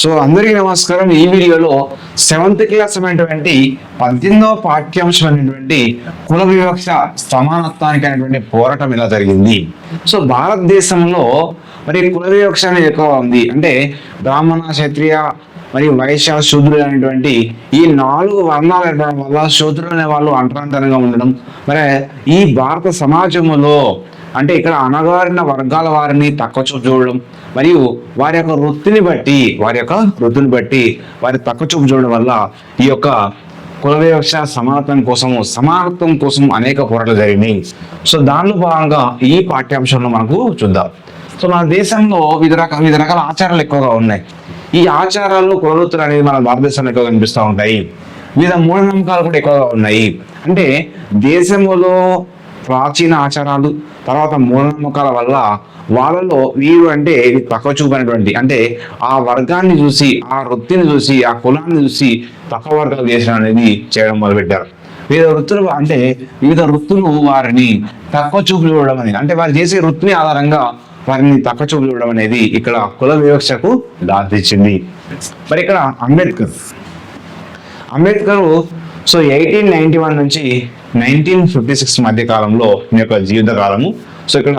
So అందరికీ నమస్కారం. ఈ వీడియోలో సెవెంత్ క్లాస్ అయినటువంటి పద్దెనిమిదవ పాఠ్యాంశం అనేటువంటి కుల వివక్ష సమానత్వానికి అనేటువంటి పోరాటం ఇలా జరిగింది. సో భారతదేశంలో మరి కుల వివక్ష అనేది ఎక్కువ ఉంది. అంటే బ్రాహ్మణ క్షత్రియ మరియు వైశ్య శూద్రులు అనేటువంటి ఈ నాలుగు వర్ణాలు ఏర్పడడం వల్ల శూద్రులు అనే వాళ్ళు అంటరాంతరంగా ఉండడం. మరి ఈ భారత సమాజంలో అంటే ఇక్కడ అణగారిన వర్గాల వారిని తక్కువ చూపు చూడడం మరియు వారి యొక్క వృత్తిని బట్టి వారి యొక్క వృత్తిని బట్టి వారి తక్కువ చూపు చూడడం వల్ల ఈ యొక్క కుల వ్యవస్థ సమానత్వం కోసము సమానత్వం కోసం అనేక పోరాటాలు జరిగినాయి. సో దానిలో భాగంగా ఈ పాఠ్యాంశంలో మనకు చూద్దాం. సో మన దేశంలో వివిధ రకాల వివిధ రకాల ఆచారాలు ఎక్కువగా ఉన్నాయి. ఈ ఆచారాలు కులవృత్తులు అనేది మన భారతదేశంలో ఎక్కువ కనిపిస్తూ ఉంటాయి. వివిధ మూఢనమ్మకాలు కూడా ఎక్కువగా ఉన్నాయి. అంటే దేశంలో ప్రాచీన ఆచారాలు తర్వాత మూఢనమ్మకాల వల్ల వాళ్ళలో వీరు అంటే ఇది తక్కువ చూపినటువంటి అంటే ఆ వర్గాన్ని చూసి ఆ వృత్తిని చూసి ఆ కులాన్ని చూసి తక్కువ వర్గాలు చేసిన అనేది చేయడం మొదలుపెట్టారు. వివిధ వృత్తులు అంటే వివిధ వృత్తులు వారిని తక్కువ చూపు చూడడం అనేది అంటే వారు చేసే వృత్తిని ఆధారంగా వారిని తక్కువ చూపు చూడడం అనేది ఇక్కడ కుల వివక్షకు దారితీసింది. మరి ఇక్కడ Ambedkar. Ambedkar so eighteen ninety one నుంచి నైన్టీన్ ఫిఫ్టీ సిక్స్ మధ్య కాలంలో ఈ యొక్క జీవిత కాలము. సో ఇక్కడ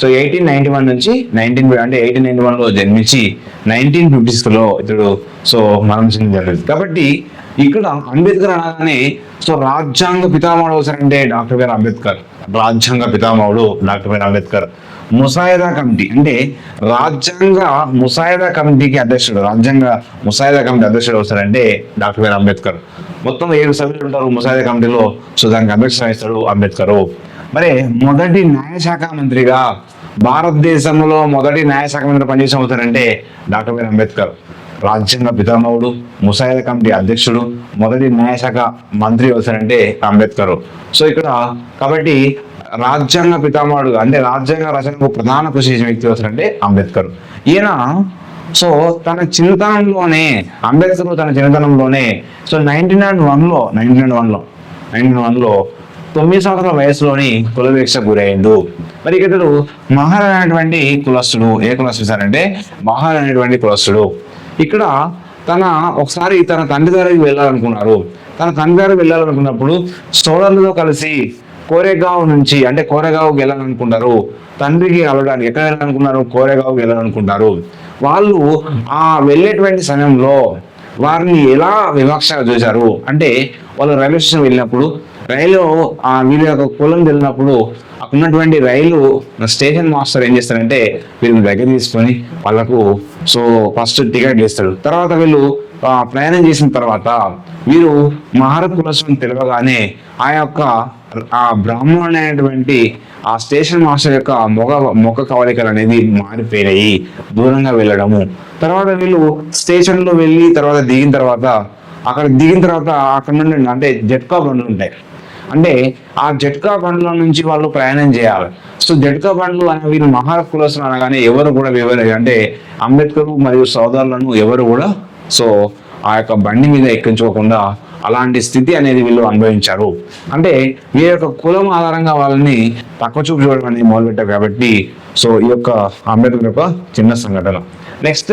సో ఎయిటీన్ నైన్టీ వన్ నుంచి నైన్టీన్ అంటే ఎయిటీన్ నైన్టీ వన్లో జన్మించి నైన్టీన్ ఫిఫ్టీ సిక్స్లో ఇతడు సో మరణించడం జరిగింది. కాబట్టి ఇక్కడ అంబేద్కర్ అనగానే సో రాజ్యాంగ పితామహుడు అవసరంటే డాక్టర్ బిఆర్ అంబేద్కర్. రాజ్యాంగ పితామహుడు డాక్టర్ బిఆర్ అంబేద్కర్. ముసాయిదా కమిటీ. అంటే రాజ్యాంగ ముసాయిదా కమిటీకి అధ్యక్షుడు రాజ్యాంగ ముసాయిదా కమిటీ అధ్యక్షుడు వస్తారంటే డాక్టర్ బిఆర్ అంబేద్కర్. మొత్తం ఏడు సభ్యులు ఉంటారు ముసాయిదా కమిటీలో సో దానికి అధ్యక్షత వహిస్తాడు అంబేద్కర్. మరి మొదటి న్యాయశాఖ మంత్రిగా భారతదేశంలో మొదటి న్యాయశాఖ మంత్రి పనిచేసిన అవుతారంటే డాక్టర్ బిఆర్ అంబేద్కర్. రాజ్యాంగ పితామహుడు ముసాయిదా కమిటీ అధ్యక్షుడు మొదటి న్యాయశాఖ మంత్రి అవుతారంటే అంబేద్కర్. సో ఇక్కడ కాబట్టి రాజ్యాంగ పితామహుడు అంటే రాజ్యాంగ రచనకు ప్రధాన కృషి చేసిన వ్యక్తి ఎవరంటే అంబేద్కర్. ఈయన సో తన చిన్నతనంలోనే అంబేద్కర్ తన చిన్నతనంలోనే సో నైన్టీన్ నైన్ వన్లో నైన్టీన్ నైన్ వన్లో నైన్టీన్ వన్లో తొమ్మిది సంవత్సరాల వయసులోని కులవీక్ష గురైండు. మరి ఇతడు మహార్ అనేటువంటి కులస్తుడు ఏ కులస్తుడు సార్ అంటే మహార్ అనేటువంటి కులస్తుడు. ఇక్కడ తన ఒకసారి తన తండ్రి దగ్గరికి వెళ్ళాలనుకున్నారు. తన తండ్రి దగ్గరికి వెళ్ళాలనుకున్నప్పుడు సోదరులతో కలిసి కోరేగావ్ నుంచి అంటే కోరేగావ్కి వెళ్ళాలనుకుంటారు. తండ్రికి కలవడానికి ఎక్కడ వెళ్ళాలనుకున్నారు కోరేగావ్కి వెళ్ళాలనుకుంటారు. వాళ్ళు ఆ వెళ్ళేటువంటి సమయంలో వారిని ఎలా వివక్షగా చూశారు? అంటే వాళ్ళు రైల్వే స్టేషన్ వెళ్ళినప్పుడు రైలు ఆ వీళ్ళ యొక్క కులం వెళ్ళినప్పుడు అక్కడ ఉన్నటువంటి రైలు స్టేషన్ మాస్టర్ ఏం చేస్తారంటే వీళ్ళని దగ్గర తీసుకొని వాళ్ళకు సో ఫస్ట్ టికెట్ ఇస్తాడు. తర్వాత వీళ్ళు ప్రయాణం చేసిన తర్వాత వీరు మహారత్ కులస్వామి తెలియగానే ఆ యొక్క ఆ బ్రాహ్మణుడు అనేటువంటి ఆ స్టేషన్ మాస్టర్ యొక్క మొగ మొగ కవలికలు అనేది మారిపోయినాయి. దూరంగా వెళ్ళడము. తర్వాత వీళ్ళు స్టేషన్లో వెళ్ళి తర్వాత దిగిన తర్వాత అక్కడ దిగిన తర్వాత అక్కడ నుండి అంటే జట్కా బండ్లు ఉంటాయి. అంటే ఆ జట్కా బండ్ల నుంచి వాళ్ళు ప్రయాణం చేయాలి. సో జట్కా బండ్లు అనే వీళ్ళు మహా కులస్తులు అనగానే ఎవరు కూడా వివర అంటే అంబేద్కర్ మరియు సోదరులను ఎవరు కూడా సో ఆ యొక్క బండి మీద ఎక్కించుకోకుండా అలాంటి స్థితి అనేది వీళ్ళు అనుభవించారు. అంటే వీరి యొక్క కులం ఆధారంగా వాళ్ళని తక్కువ చూపు చూడడం అనేది మొదలుపెట్టారు కాబట్టి సో ఈ యొక్క అంబేద్కర్ యొక్క చిన్న సంఘటన. నెక్స్ట్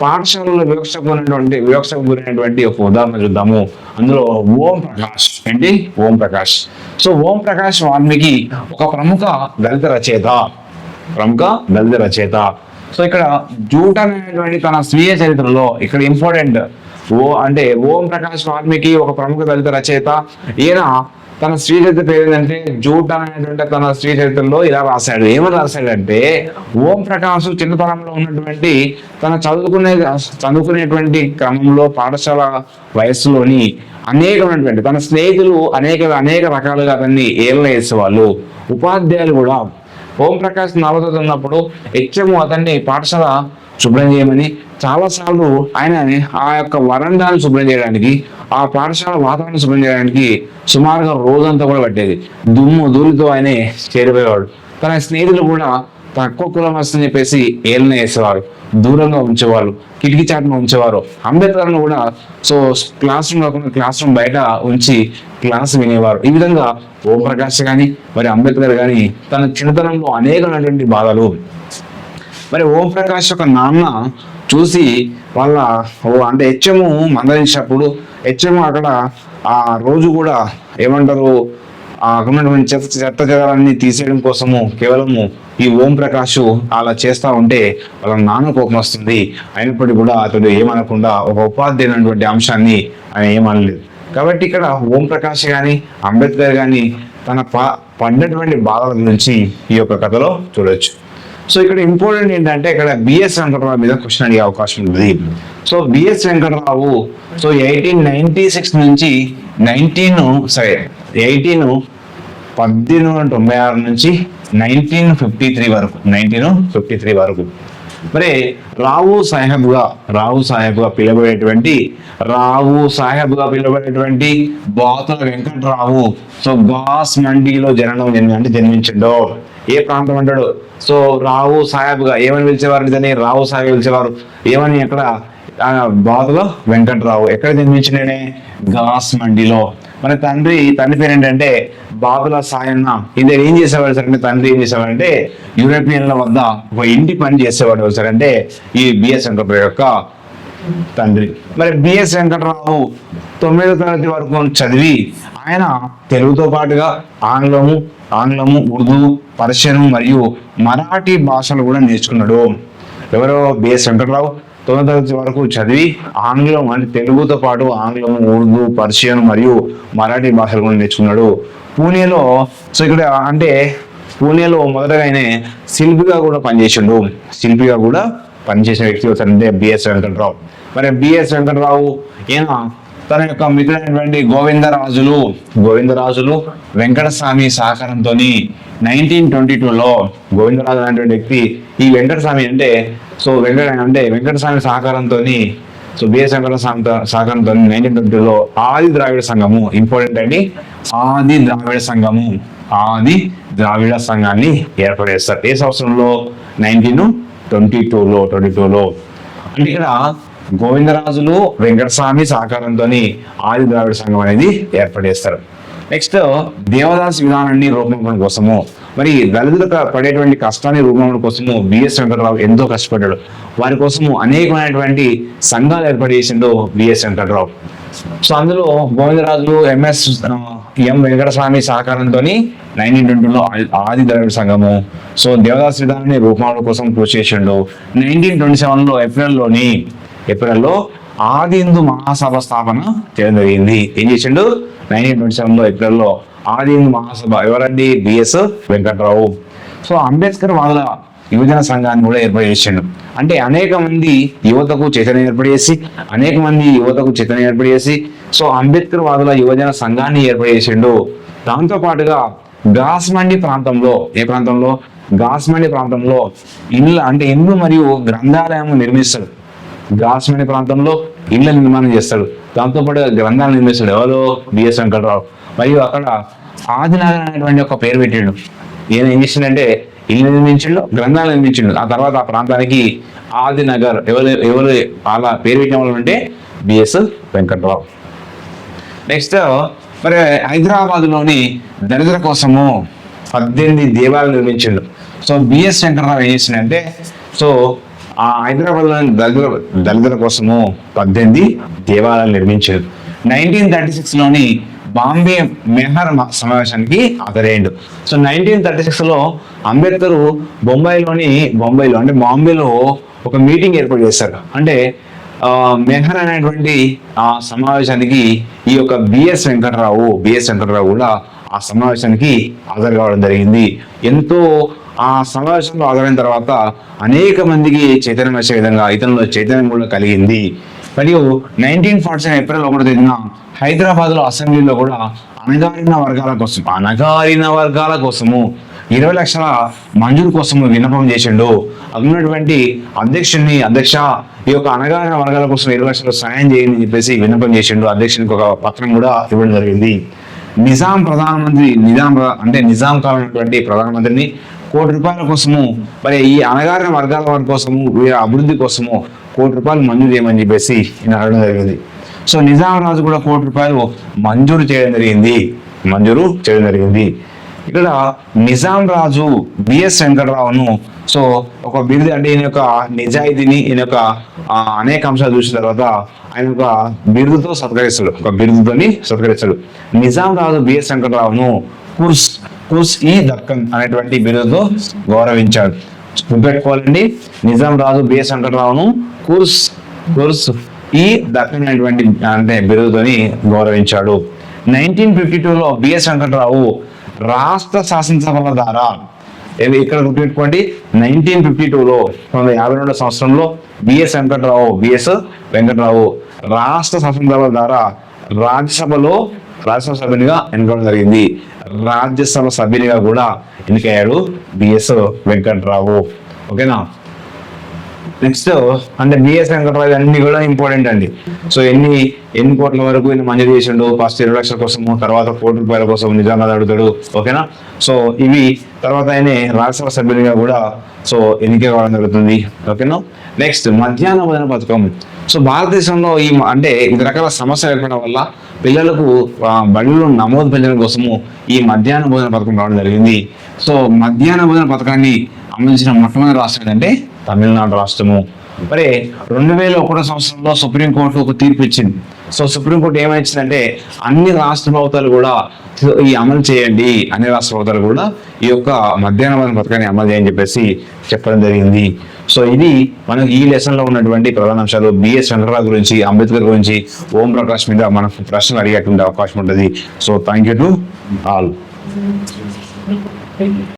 పాఠశాలలో వివక్షకు గురైనటువంటి వివక్షకు గురైనటువంటి ఒక ఉదాహరణ చూద్దాము. అందులో ఓం ప్రకాష్. ఏంటి? ఓం ప్రకాష్. సో ఓం ప్రకాష్ వాల్మీకి ఒక ప్రముఖ దళిత రచయిత. ప్రముఖ దళిత రచయిత. సో ఇక్కడ జూట్ అనేటువంటి తన స్వీయ చరిత్రలో ఇక్కడ ఇంపార్టెంట్ ఓ అంటే ఓం ప్రకాష్ వాల్మీకి ఒక ప్రముఖ దళిత రచయిత. ఈయన తన స్త్రీ చరిత్ర పేరు ఏంటంటే జూట్ అనేటువంటి తన స్త్రీ చరిత్రలో ఇలా రాశాడు. ఏమని రాశాడంటే ఓం ప్రకాష్ చిన్నతనంలో ఉన్నటువంటి తన చదువుకునే చదువుకునేటువంటి క్రమంలో పాఠశాల వయస్సులోని అనేకమైనటువంటి తన స్నేహితులు అనేక అనేక రకాలుగా అతన్ని ఏళ్ళ వేసేవాళ్ళు. ఉపాధ్యాయులు కూడా ఓం ప్రకాష్ నలభై ఉన్నప్పుడు హెచ్ఎం అతన్ని పాఠశాల శుభ్రం చేయమని చాలాసార్లు ఆయన ఆ యొక్క వరండాను శుభ్రం చేయడానికి ఆ పాఠశాల వాతావరణం శుభ్రం చేయడానికి సుమారుగా రోజంతా కూడా పట్టేది. దుమ్ము ధూళితో ఆయనే చేరిపోయేవాడు. తన స్నేహితులు కూడా తక్కువ కులం వస్తుందని చెప్పేసి ఏళ్ళని వేసేవారు దూరంగా ఉంచేవారు కిటికీ చాటున ఉంచేవారు. అంబేద్కర్ను కూడా సో క్లాస్ రూమ్ కాకుండా క్లాస్ రూమ్ బయట ఉంచి క్లాస్ వినేవారు. ఈ విధంగా ఓంప్రకాష్ కానీ మరి అంబేద్కర్ కానీ తన చిన్నతనంలో అనేకమైనటువంటి బాధలు. మరి ఓం ప్రకాష్ యొక్క నాన్న చూసి వాళ్ళ ఓ అంటే హెచ్ఎం మందలించినప్పుడు హెచ్ఎం అక్కడ ఆ రోజు కూడా ఏమంటారు ఆ ఉన్నటువంటి చెత్త చెత్త చెదాలన్నీ తీసేయడం కోసము కేవలము ఈ ఓం ప్రకాష్ అలా చేస్తా ఉంటే వాళ్ళ నాన్న కోపం వస్తుంది. అయినప్పటికీ కూడా అతడు ఏమనకుండా ఒక ఉపాధ్యాయునటువంటి అంశాన్ని ఆయన ఏమనలేదు. కాబట్టి ఇక్కడ ఓం ప్రకాష్ కానీ అంబేద్కర్ కానీ తన ప పడినటువంటి బాధల గురించి ఈ యొక్క కథలో చూడొచ్చు. సో ఇక్కడ ఇంపార్టెంట్ ఏంటంటే ఇక్కడ బిఎస్ వెంకటరావు మీద క్వశ్చన్ అడిగే అవకాశం ఉంది. So BS Venkatarao so eighteen ninety six నుంచి నైన్టీన్ సారీ ఎయిటీన్ పద్దెనిమిది వందల తొంభై ఆరు నుంచి నైన్టీన్ ఫిఫ్టీ త్రీ వరకు నైన్టీన్ ఫిఫ్టీ త్రీ వరకు. మరి రావు సాహెబ్గా రావు సాహెబ్గా పిలువబడేటువంటి రావు సాహెబ్గా పిలువబడేటువంటి బాతుల వెంకటరావు సో బాస్ మండీలో జననం జన్మి అంటే జన్మించిండో. ఏ ప్రాంతం అంటాడు? సో రావు సాహెబ్గా ఏమని పిలిచేవారు? ఇతని రావు సాహెబ్ పిలిచేవారు. ఏమని ఎక్కడ? బాధలో వెంకటరావు. వెంకట్రావు ఎక్కడ జన్మించిననే? గాస్ మండిలో. మన తండ్రి తండ్రి పేరు ఏంటంటే బాబుల సాయన్న. ఇది ఏం చేసేవాడు సార్? అంటే తండ్రి ఏం చేసేవాడు అంటే యూరోపియన్ల వద్ద ఒక ఇంటి పని చేసేవాడు సార్? అంటే ఈ బిఎస్ వెంకటరావు యొక్క తండ్రి. మరి బిఎస్ వెంకటరావు తొమ్మిదో తరగతి వరకు చదివి ఆయన తెలుగుతో పాటుగా ఆంగ్లము ఆంగ్లము ఉర్దూ పర్షియన్ మరియు మరాఠీ భాషలు కూడా నేర్చుకున్నాడు. ఎవరో బిఎస్ వెంకటరావు తొమ్మిది తరగతి వరకు చదివి ఆంగ్లం అంటే తెలుగుతో పాటు ఆంగ్లం ఉర్దూ పర్షియన్ మరియు మరాఠీ భాషలు కూడా నేర్చుకున్నాడు. పూణేలో సో ఇక్కడ అంటే పూణేలో మొదటగా ఆయన శిల్పిగా కూడా పనిచేసిండు. శిల్పిగా కూడా పనిచేసిన వ్యక్తి అవుతారంటే బిఎస్ వెంకటరావు. మరి బిఎస్ వెంకటరావు ఈయన తన యొక్క మిత్రుడైనటువంటి గోవిందరాజులు గోవిందరాజులు వెంకటస్వామి సహకారంతో నైన్టీన్ ట్వంటీ టూలో గోవిందరాజు అనేటువంటి వ్యక్తి ఈ వెంకటస్వామి అంటే సో వెంకట అంటే వెంకటస్వామి సహకారంతో సో బిఎస్ వెంకటస్వామి సహకారంతో నైన్టీన్ ట్వంటీలో ఆది ద్రావిడ సంఘము ఇంపార్టెంట్ అండి. ఆది ద్రావిడ సంఘము ఆది ద్రావిడ సంఘాన్ని ఏర్పడేస్తారు. ఏ సంవత్సరంలో? నైన్టీన్ ట్వంటీ టూలో ట్వంటీ టూలో అంటే ఇక్కడ గోవిందరాజులు వెంకటస్వామి సహకారంతో ఆది ద్రావిడ సంఘం అనేది ఏర్పడేస్తారు నెక్స్ట్ దేవదాస్ విధానాన్ని రూపొందడం కోసము మరి దళితులకు పడేటువంటి కష్టాన్ని రూపొందడం కోసము బిఎస్ వెంకటరావు ఎంతో కష్టపడ్డాడు. వారి కోసము అనేకమైనటువంటి సంఘాలు ఏర్పాటు చేసిండు బిఎస్ వెంకటరావు. సో అందులో గోవిందరాజులు ఎంఎస్ ఎం వెంకటస్వామి సహకారంతో నైన్టీన్ ట్వంటీలో ఆది ద్రవిడ సంఘము సో దేవదాస్ విధానాన్ని రూపొందడం కోసం కృషి చేసిండు. నైన్టీన్ ట్వంటీ సెవెన్లో ఏప్రిల్లోని ఏప్రిల్లో ఆది హిందూ మహాసభ స్థాపన చేయడం జరిగింది. ఏం చేసిండు? నైన్టీన్ ట్వంటీ సెవెన్లో ఏప్రిల్లో ఆది హిందూ మహాసభ ఎవరండి? B S Venkatrao. So Ambedkar వాదుల యువజన సంఘాన్ని కూడా ఏర్పాటు చేసిండు. అంటే అనేక మంది యువతకు చైతన్యం ఏర్పాటు చేసి అనేక మంది యువతకు చైతన్యం ఏర్పాటు చేసి సో అంబేద్కర్ వాదుల యువజన సంఘాన్ని ఏర్పాటు చేసిండు. దాంతో పాటుగా గాస్మండి ప్రాంతంలో ఏ ప్రాంతంలో? గాస్మండి ప్రాంతంలో ఇల్లు అంటే ఇల్లు మరియు గ్రంథాలయం నిర్మిస్తాడు గాస్మణి ప్రాంతంలో ఇళ్ళ నిర్మాణం చేస్తాడు. దాంతోపాటు గ్రంథాలు నిర్మిస్తాడు. ఎవరో బిఎస్ వెంకటరావు. మరియు అక్కడ ఆదినగర్ అనేటువంటి ఒక పేరు పెట్టిండు. ఈయన ఏం చేసిండంటే ఇల్లు నిర్మించిండు గ్రంథాలు నిర్మించిండు. ఆ తర్వాత ఆ ప్రాంతానికి ఆదినగర్ ఎవరు ఎవరు అలా పేరు పెట్టిన వాళ్ళు అంటే బిఎస్ వెంకటరావు. నెక్స్ట్ మరి హైదరాబాద్లోని దరిద్ర కోసము పద్దెనిమిది దేవాలయాలు నిర్మించిండు. సో బిఎస్ వెంకటరావు ఏం చేసిండంటే సో ఆ హైదరాబాద్లోని దళితుల దళితుల కోసము పద్దెనిమిది దేవాలయాలు నిర్మించారు. నైన్టీన్ థర్టీ సిక్స్లోని బాంబే మెహర్ సమావేశానికి హాజరయ్యాడు. సో నైన్టీన్ థర్టీ సిక్స్లో అంబేద్కర్ బొంబాయిలోని బొంబాయిలో అంటే బాంబేలో ఒక మీటింగ్ ఏర్పాటు చేశారు. అంటే మెహర్ అనేటువంటి ఆ సమావేశానికి ఈ యొక్క బిఎస్ వెంకటరావు బిఎస్ వెంకటరావు కూడా ఆ సమావేశానికి హాజరు కావడం జరిగింది. ఎంతో ఆ సమావేశంలో ఆదరైన తర్వాత అనేక మందికి చైతన్యం వచ్చే విధంగా ఇతరులో చైతన్యం కూడా కలిగింది. మరియు నైన్టీన్ ఫార్టీ సెవెన్ ఏప్రిల్ ఒకటో తేదీన హైదరాబాద్లో అసెంబ్లీలో కూడా అణగారిన వర్గాల కోసం అణగారిన వర్గాల కోసము ఇరవై లక్షల మంజూరు కోసం విన్నపం చేసిండు. ఉన్నటువంటి అధ్యక్షుడిని అధ్యక్ష ఈ యొక్క అణగారిన వర్గాల కోసం ఇరవై లక్షలు సాయం చేయండి అని చెప్పేసి విన్నపం చేసిండు. అధ్యక్షునికి ఒక పత్రం కూడా ఇవ్వడం జరిగింది. నిజాం ప్రధానమంత్రి నిజాం అంటే నిజాం కావాలన్నటువంటి ప్రధానమంత్రిని కోటి రూపాయల కోసము మరి ఈ అణగారిన వర్గాల వారి కోసము వీరి అభివృద్ధి కోసము కోటి రూపాయలు మంజూరు చేయమని చెప్పేసి ఈయన అడగడం జరిగింది. సో నిజాం రాజు కూడా కోటి రూపాయలు మంజూరు చేయడం జరిగింది. మంజూరు చేయడం జరిగింది. ఇక్కడ నిజాం రాజు బిఎస్ వెంకటరావును సో ఒక బిరుదు అంటే ఈయన యొక్క నిజాయితీని ఈయన యొక్క అనేక అంశాలు చూసిన తర్వాత ఆయన ఒక బిరుదుతో సత్కరిస్తాడు. ఒక బిరుదుతోని సత్కరిస్తాడు. నిజాం రాజు బిఎస్ వెంకటరావును కుర్స్ కుస్ ఈ దక్కన్ అనేటువంటి బిరుదుతో గౌరవించాడు. గుర్తుపెట్టుకోవాలండి నిజాం రాజు బిఎస్ వెంకటరావును కుర్స్ కుర్స్ ఈ దక్కన్ అనేటువంటి అంటే బిరుదుని గౌరవించాడు. నైన్టీన్ ఫిఫ్టీ టూలో బిఎస్ వెంకటరావు రాష్ట్ర శాసనసభల ద్వారా ఇక్కడ గుర్తుపెట్టుకోండి నైన్టీన్ ఫిఫ్టీ టూలో పంతొమ్మిది యాభై రెండో సంవత్సరంలో బిఎస్ వెంకటరావు బిఎస్ వెంకటరావు రాష్ట్ర శాసనసభల ద్వారా రాజ్యసభలో రాజ్యసభ సభ్యునిగా ఎన్నుకోవడం జరిగింది. రాజ్యసభ సభ్యునిగా కూడా ఎన్నికయ్యాడు బిఎస్ వెంకటరావు. ఓకేనా? నెక్స్ట్ అంటే బిఎస్ వెంకటరావు అన్ని కూడా ఇంపార్టెంట్ అండి. సో ఎన్ని ఎన్ని కోట్ల వరకు ఈయన మంజూరు చేసిండు ఫస్ట్ ఇరవై లక్షల కోసము తర్వాత కోటి రూపాయల కోసం నిజంగా అడుగుతాడు. ఓకేనా సో ఇవి తర్వాత ఆయన రాజ్యసభ సభ్యునిగా కూడా సో ఎన్నిక కావడం జరుగుతుంది. ఓకేనా నెక్స్ట్ మధ్యాహ్న భోజన పథకం. సో భారతదేశంలో ఈ అంటే ఇది రకాల సమస్యలు ఏర్పడడం వల్ల పిల్లలకు బడిలో నమోదు పెంచడం కోసము ఈ మధ్యాహ్న భోజన పథకం రావడం జరిగింది. సో మధ్యాహ్న భోజన పథకాన్ని అమలు చేసిన మొట్టమొదటి రాష్ట్రం ఏంటంటే తమిళనాడు రాష్ట్రము. మరి రెండు వేల ఒకటో సంవత్సరంలో సుప్రీంకోర్టు ఒక తీర్పు ఇచ్చింది. సో సుప్రీంకోర్టు ఏమైందంటే అన్ని రాష్ట్ర ప్రభుత్వాలు కూడా ఈ అమలు చేయండి. అన్ని రాష్ట్ర ప్రభుత్వాలు కూడా ఈ యొక్క మధ్యాహ్న భోజన పథకాన్ని అమలు చేయని చెప్పేసి చెప్పడం జరిగింది. సో ఇది మనకు ఈ లెసన్లో ఉన్నటువంటి ప్రధాన అంశాలు. బిఎస్ వెంకటరావు గురించి అంబేద్కర్ గురించి ఓం ప్రకాష్ మీద మనకు ప్రశ్నలు అడిగేటువంటి అవకాశం ఉంటుంది. So thank you to all.